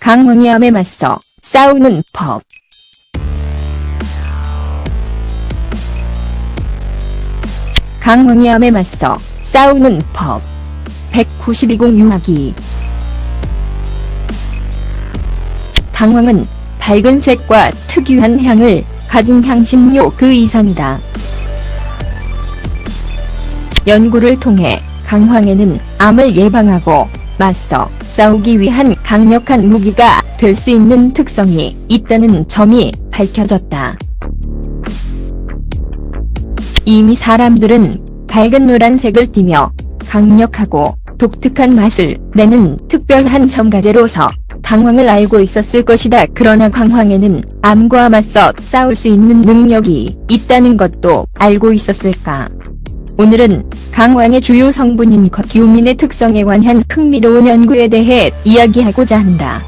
강원이암에 맞서 싸우는 법. 강원이암에 맞서 싸우는 법. 192공 유아기. 강황은 밝은 색과 특유한 향을 가진 향신료 그 이상이다. 연구를 통해 강황에는 암을 예방하고 맞서 싸우기 위한 강력한 무기가 될 수 있는 특성이 있다는 점이 밝혀졌다. 이미 사람들은 밝은 노란색을 띠며 강력하고 독특한 맛을 내는 특별한 첨가제로서 강황을 알고 있었을 것이다. 그러나 강황에는 암과 맞서 싸울 수 있는 능력이 있다는 것도 알고 있었을까? 오늘은 강황의 주요 성분인 컷유민의 특성에 관한 흥미로운 연구에 대해 이야기하고자 한다.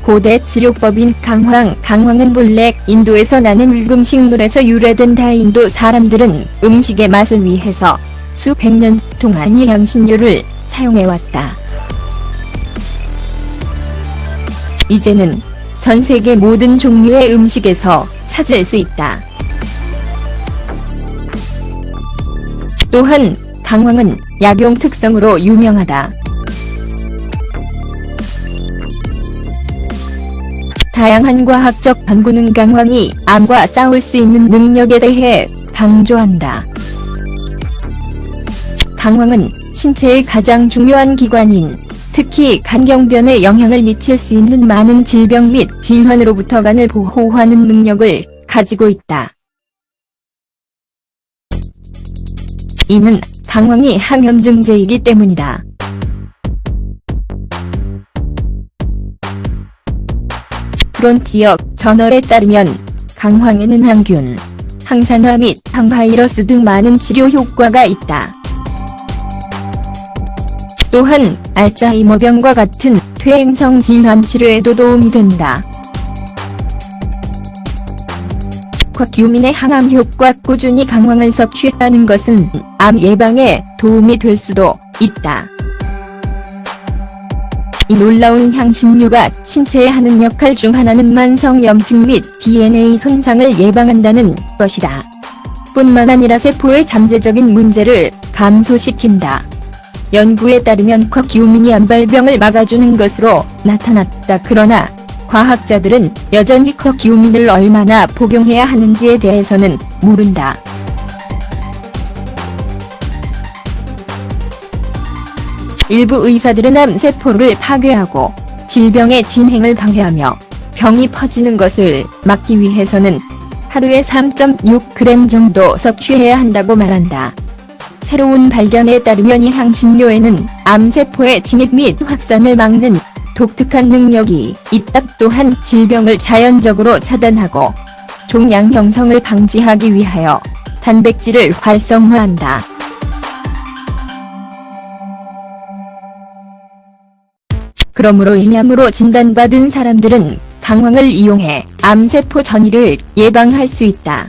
고대 치료법인 강황, 강황은 본래 인도에서 나는 울금식물에서 유래된 다인도 사람들은 음식의 맛을 위해서 수백 년 동안 이 향신료를 사용해왔다. 이제는 전 세계 모든 종류의 음식에서 찾을 수 있다. 또한 강황은 약용 특성으로 유명하다. 다양한 과학적 연구는 강황이 암과 싸울 수 있는 능력에 대해 강조한다. 강황은 신체의 가장 중요한 기관인 특히 간경변에 영향을 미칠 수 있는 많은 질병 및 질환으로부터 간을 보호하는 능력을 가지고 있다. 이는 강황이 항염증제이기 때문이다. 프론티어 저널에 따르면 강황에는 항균, 항산화 및 항바이러스 등 많은 치료 효과가 있다. 또한 알츠하이머병과 같은 퇴행성 질환 치료에도 도움이 된다. 쿼큐민의 항암 효과 꾸준히 강황을 섭취했다는 것은 암 예방에 도움이 될 수도 있다. 이 놀라운 향신료가 신체에 하는 역할 중 하나는 만성 염증 및 DNA 손상을 예방한다는 것이다. 뿐만 아니라 세포의 잠재적인 문제를 감소시킨다. 연구에 따르면 쿼큐민이 암발병을 막아주는 것으로 나타났다. 그러나 과학자들은 여전히 쿼큐민을 얼마나 복용해야 하는지에 대해서는 모른다. 일부 의사들은 암 세포를 파괴하고 질병의 진행을 방해하며 병이 퍼지는 것을 막기 위해서는 하루에 3.6g 정도 섭취해야 한다고 말한다. 새로운 발견에 따르면 이 향신료에는 암세포의 침입 및 확산을 막는 독특한 능력이 있다. 또한 질병을 자연적으로 차단하고 종양 형성을 방지하기 위하여 단백질을 활성화한다. 그러므로 이암으로 진단받은 사람들은 강황을 이용해 암세포 전이를 예방할 수 있다.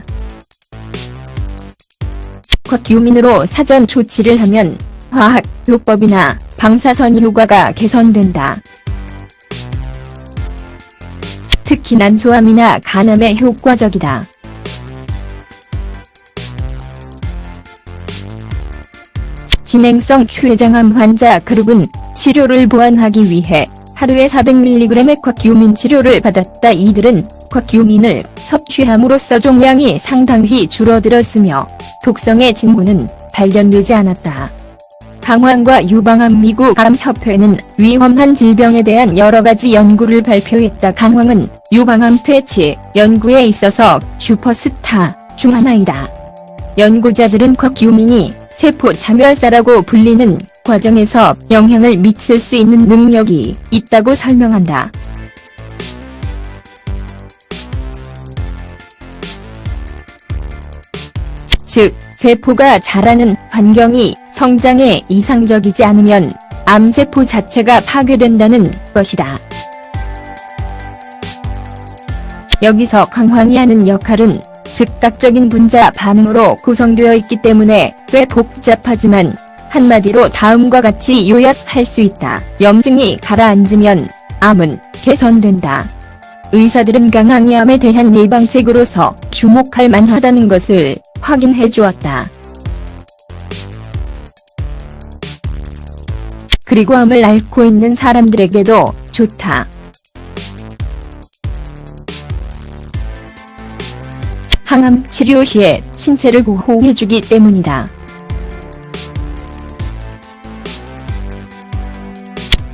쿼큐민으로 사전 조치를 하면 화학, 요법이나 방사선 효과가 개선된다. 특히 난소암이나 간암에 효과적이다. 진행성 췌장암 환자 그룹은 치료를 보완하기 위해 하루에 400mg의 쿼큐민 치료를 받았다. 이들은 쿼큐민을 섭취함으로써 종양이 상당히 줄어들었으며 독성의 징후는 발견되지 않았다. 강황과 유방암 미국 암협회는 위험한 질병에 대한 여러 가지 연구를 발표했다. 강황은 유방암 퇴치 연구에 있어서 슈퍼스타 중 하나이다. 연구자들은 쿼큐민이 세포 자멸사라고 불리는 과정에서 영향을 미칠 수 있는 능력이 있다고 설명한다. 즉, 세포가 자라는 환경이 성장에 이상적이지 않으면 암세포 자체가 파괴된다는 것이다. 여기서 강황이 하는 역할은 즉각적인 분자 반응으로 구성되어 있기 때문에 꽤 복잡하지만 한마디로 다음과 같이 요약할 수 있다. 염증이 가라앉으면 암은 개선된다. 의사들은 강항이암에 대한 예방책으로서 주목할 만하다는 것을 확인해 주었다. 그리고 암을 앓고 있는 사람들에게도 좋다. 항암 치료 시에 신체를 보호해주기 때문이다.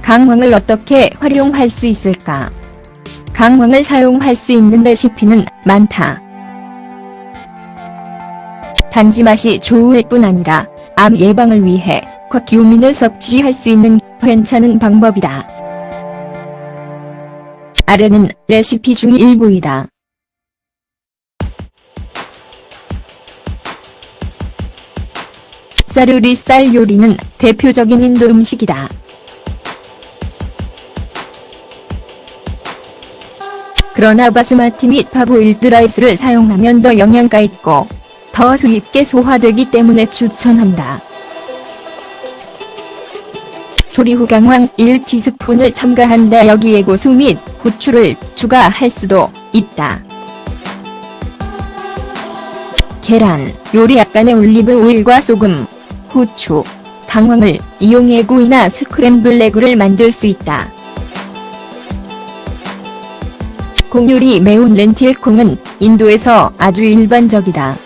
강황을 어떻게 활용할 수 있을까? 강황을 사용할 수 있는 레시피는 많다. 단지 맛이 좋을 뿐 아니라 암 예방을 위해 쿼키오민을 섭취할 수 있는 괜찮은 방법이다. 아래는 레시피 중 일부이다. 사르리 쌀 요리는 대표적인 인도 음식이다. 그러나 바스마티 및 파보일드 라이스를 사용하면 더 영양가 있고 더 수입게 소화되기 때문에 추천한다. 조리 후 강황 1티스푼을 첨가한다. 여기에 고수 및 후추를 추가할 수도 있다. 계란, 요리 약간의 올리브 오일과 소금, 후추, 강황을 이용해 구이나 스크램블 에그를 만들 수 있다. 콩요리 매운 렌틸 콩은 인도에서 아주 일반적이다.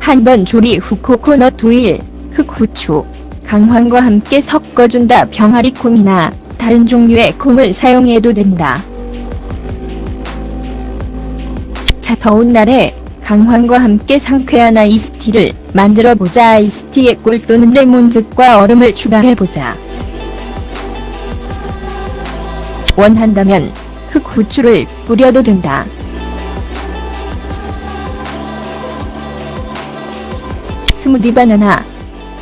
한 번 조리 후 코코넛 오일, 흑후추, 강황과 함께 섞어준다. 병아리 콩이나 다른 종류의 콩을 사용해도 된다. 자 더운 날에 강황과 함께 상쾌한 아이스티를 만들어보자. 아이스티에 꿀 또는 레몬즙과 얼음을 추가해보자. 원한다면 흑후추를 뿌려도 된다. 스무디 바나나,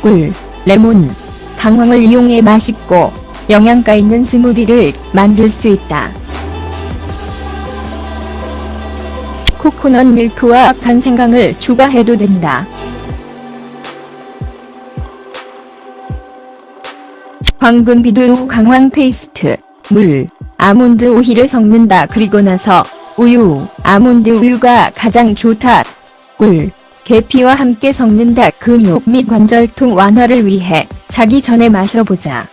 꿀, 레몬, 강황을 이용해 맛있고 영양가 있는 스무디를 만들 수 있다. 코코넛 밀크와 간생강을 추가해도 된다. 황금 비두우 강황 페이스트, 물, 아몬드 오일을 섞는다. 그리고 나서 우유, 아몬드 우유가 가장 좋다. 꿀, 계피와 함께 섞는다. 근육 및 관절통 완화를 위해 자기 전에 마셔보자.